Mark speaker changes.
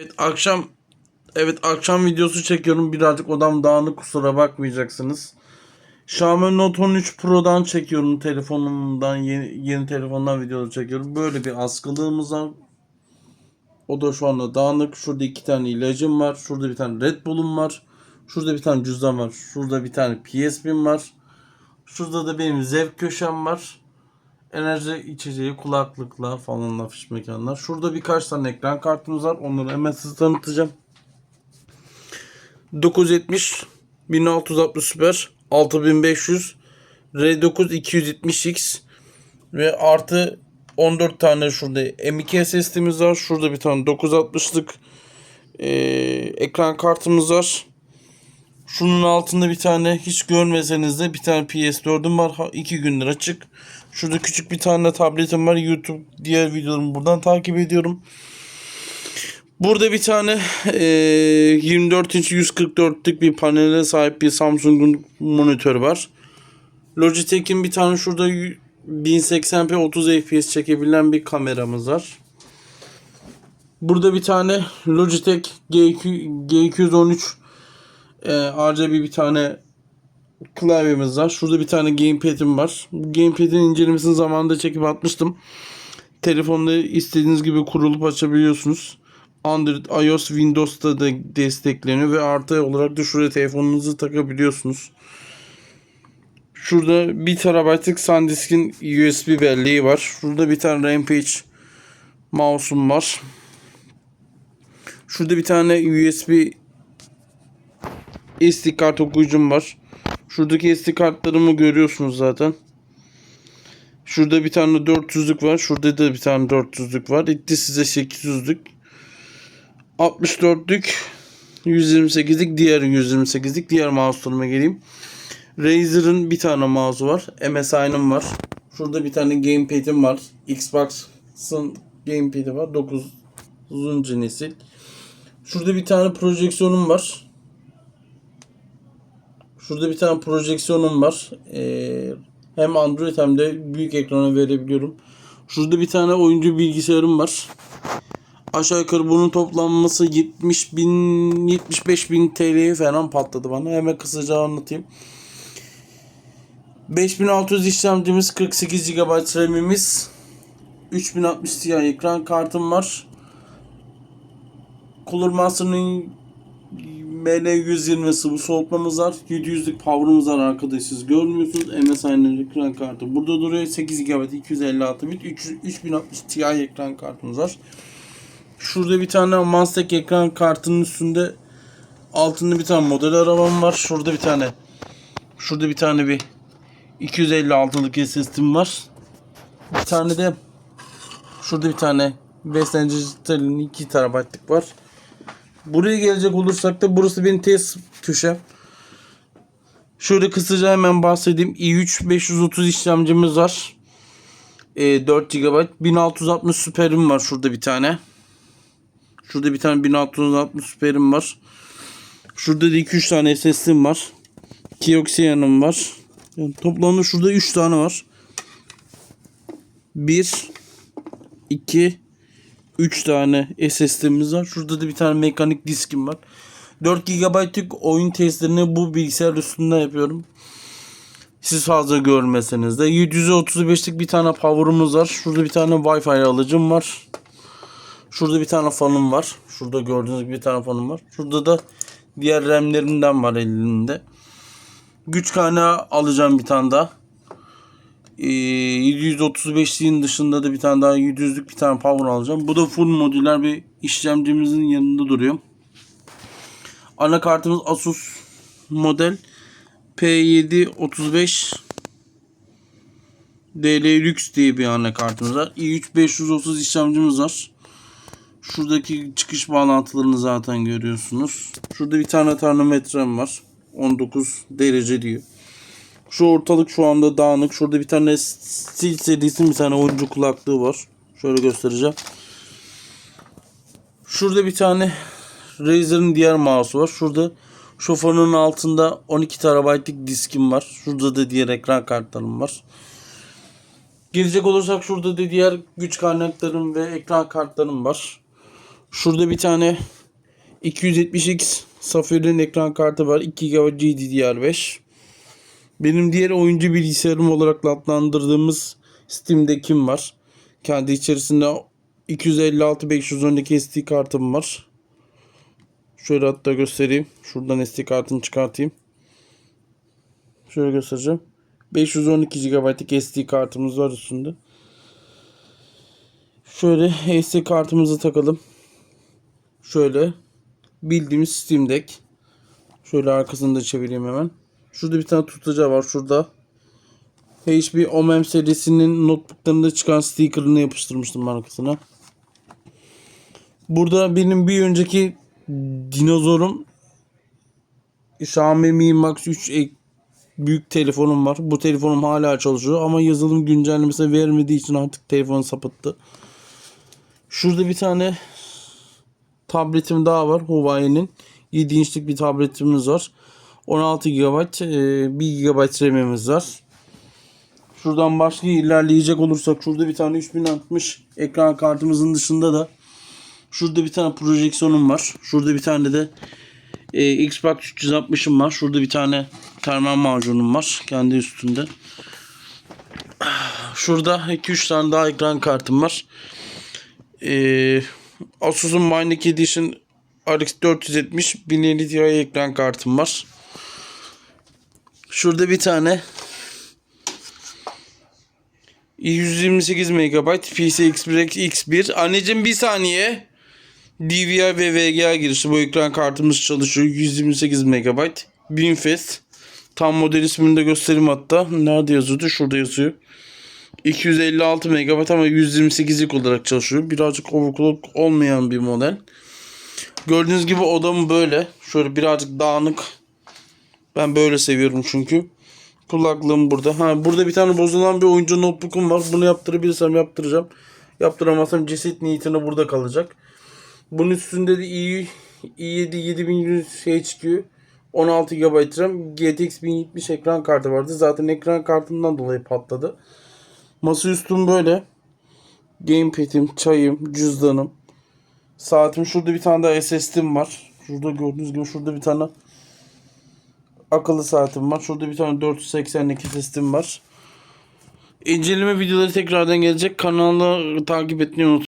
Speaker 1: Evet akşam evet akşam videosu çekiyorum. Birazcık odam dağınık kusura bakmayacaksınız. Xiaomi Note 13 Pro'dan çekiyorum telefonumdan yeni, yeni telefondan videoları çekiyorum. Böyle bir askılığımız var. O da şu anda dağınık. Şurada iki tane ilacım var. Şurada bir tane Red Bull'um var. Şurada bir tane cüzdan var. Şurada bir tane PSP'm var. Şurada da benim zevk köşem var. Enerji içeceği, kulaklıkla falan afiş mekanlar. Şurada birkaç tane ekran kartımız var. Onları hemen size tanıtacağım. 970 1660 Super 6500 R9 270X ve artı 14 tane şurada M2 SSD'miz var. Şurada bir tane 960'lık eee, ekran kartımız var. Şunun altında bir tane hiç görmeseniz de bir tane PS4'üm var. Ha, iki gündür açık. Şurada küçük bir tane tabletim var. YouTube diğer videolarımı buradan takip ediyorum. Burada bir tane eee 24 inç 144'lük bir panele sahip bir Samsung'un monitörü var. Logitech'in bir tane şurada y- 1080p 30 fps çekebilen bir kameramız var. Burada bir tane Logitech G2, G213 e, RGB bir tane klavyemiz var. Şurada bir tane gamepad'im var. Gamepad'in incelemesini zamanında çekip atmıştım. Telefonda istediğiniz gibi kurulup açabiliyorsunuz. Android, iOS, Windows'ta da destekleniyor ve artı olarak da şuraya telefonunuzu takabiliyorsunuz. Şurada 1 TB'lık SanDisk'in USB belleği var. Şurada bir tane Rampage mouse'um var. Şurada bir tane USB SD kart okuyucum var. Şuradaki SD kartlarımı görüyorsunuz zaten. Şurada bir tane 400'lük var. Şurada da bir tane 400'lük var. İtti size 800'lük. 64'lük 128'lik diğer 128'lik diğer mouse'larıma geleyim. Razer'ın bir tane mouse'u var. MSI'nın var. Şurada bir tane gamepad'im var. Xbox'ın gamepad'i var. 9. nesil. Şurada bir tane projeksiyonum var. Şurada bir tane projeksiyonum var. Ee, hem Android hem de büyük ekrana verebiliyorum. Şurada bir tane oyuncu bilgisayarım var. Aşağı yukarı bunun toplanması 70 bin 75 bin TL'ye falan patladı bana. Hemen kısaca anlatayım. 5600 işlemcimiz 48 GB RAM'imiz 3060 Ti ekran kartım var. Cooler Master'ın ML120 sıvı soğutmamız var. 700'lük power'ımız var arkadaşlar siz görmüyorsunuz. MSI'nin ekran kartı burada duruyor. 8 GB 256 bit 3, 3060 Ti ekran kartımız var. Şurada bir tane Manstek ekran kartının üstünde altında bir tane model arabam var. Şurada bir tane şurada bir tane bir 256'lık SSD'm var. Bir tane de şurada bir tane Western Digital'in 2 TB'lık var. Buraya gelecek olursak da burası benim test köşem. Şöyle kısaca hemen bahsedeyim. i3 530 işlemcimiz var. Ee, 4 GB. 1660 süperim var şurada bir tane. Şurada bir tane 1660 süperim var. Şurada da 2-3 tane SSD'm var. Kioxia'nım var. Yani toplamda şurada 3 tane var. 1 2 3 tane SSD'miz var. Şurada da bir tane mekanik diskim var. 4 GB'lık oyun testlerini bu bilgisayar üstünde yapıyorum. Siz fazla görmeseniz de. 735'lik bir tane power'ımız var. Şurada bir tane Wi-Fi alıcım var. Şurada bir tane fanım var. Şurada gördüğünüz gibi bir tane fanım var. Şurada da diğer RAM'lerimden var elimde. Güç kaynağı alacağım bir tane daha. Ee, 735'liğin dışında da bir tane daha 700'lük bir tane power alacağım. Bu da full modüler bir işlemcimizin yanında duruyor. Anakartımız Asus model P735 DL Lux diye bir anakartımız var. i3 530 işlemcimiz var. Şuradaki çıkış bağlantılarını zaten görüyorsunuz. Şurada bir tane termometrem var. 19 derece diyor. Şu ortalık şu anda dağınık. Şurada bir tane Steel serisinin bir tane oyuncu kulaklığı var. Şöyle göstereceğim. Şurada bir tane Razer'ın diğer mouse'u var. Şurada şoförün altında 12 TB'lık diskim var. Şurada da diğer ekran kartlarım var. Gelecek olursak şurada da diğer güç kaynaklarım ve ekran kartlarım var. Şurada bir tane 270X Safir'in ekran kartı var. 2 GB GDDR5. Benim diğer oyuncu bilgisayarım olarak adlandırdığımız Steam'de var. Kendi içerisinde 256 512 SD kartım var. Şöyle hatta göstereyim. Şuradan SD kartını çıkartayım. Şöyle göstereceğim. 512 GB'lık SD kartımız var üstünde. Şöyle SD kartımızı takalım. Şöyle bildiğimiz Steam Deck. Şöyle arkasını da çevireyim hemen. Şurada bir tane tutacağı var şurada. HP OMM serisinin notebooklarında çıkan sticker'ını yapıştırmıştım arkasına. Burada benim bir önceki dinozorum Xiaomi Mi Max 3 ek- büyük telefonum var. Bu telefonum hala çalışıyor ama yazılım güncellemesi vermediği için artık telefonu sapıttı. Şurada bir tane tabletim daha var Huawei'nin. 7 inçlik bir tabletimiz var. 16 GB, e, 1 GB RAM'imiz var. Şuradan başka ilerleyecek olursak şurada bir tane 3060 ekran kartımızın dışında da şurada bir tane projeksiyonum var. Şurada bir tane de e, Xbox 360'ım var. Şurada bir tane termal macunum var kendi üstünde. Şurada 2-3 tane daha ekran kartım var. E, Asus'un Bionic Edition RX 470 1050 Ti ekran kartım var. Şurada bir tane 128 MB PCI X1 Anneciğim bir saniye. DVR ve VGA girişi bu ekran kartımız çalışıyor. 128 MB. Binfest. Tam model ismini de göstereyim hatta. Nerede yazıyordu? Şurada yazıyor. 256 MB ama 128'lik olarak çalışıyor. Birazcık overclock olmayan bir model. Gördüğünüz gibi odam böyle. Şöyle birazcık dağınık. Ben böyle seviyorum çünkü. Kulaklığım burada. Ha burada bir tane bozulan bir oyuncu notebook'um var. Bunu yaptırabilirsem yaptıracağım. Yaptıramazsam ceset niyetine burada kalacak. Bunun üstünde de i i7 7100 HQ 16 GB RAM GTX 1070 ekran kartı vardı. Zaten ekran kartından dolayı patladı. Masaüstüm böyle. Gamepad'im, çayım, cüzdanım. Saatim şurada bir tane daha SSD'm var. Şurada gördüğünüz gibi şurada bir tane akıllı saatim var. Şurada bir tane 482 SSD'm var. İnceleme videoları tekrardan gelecek. Kanalı takip etmeyi unutmayın.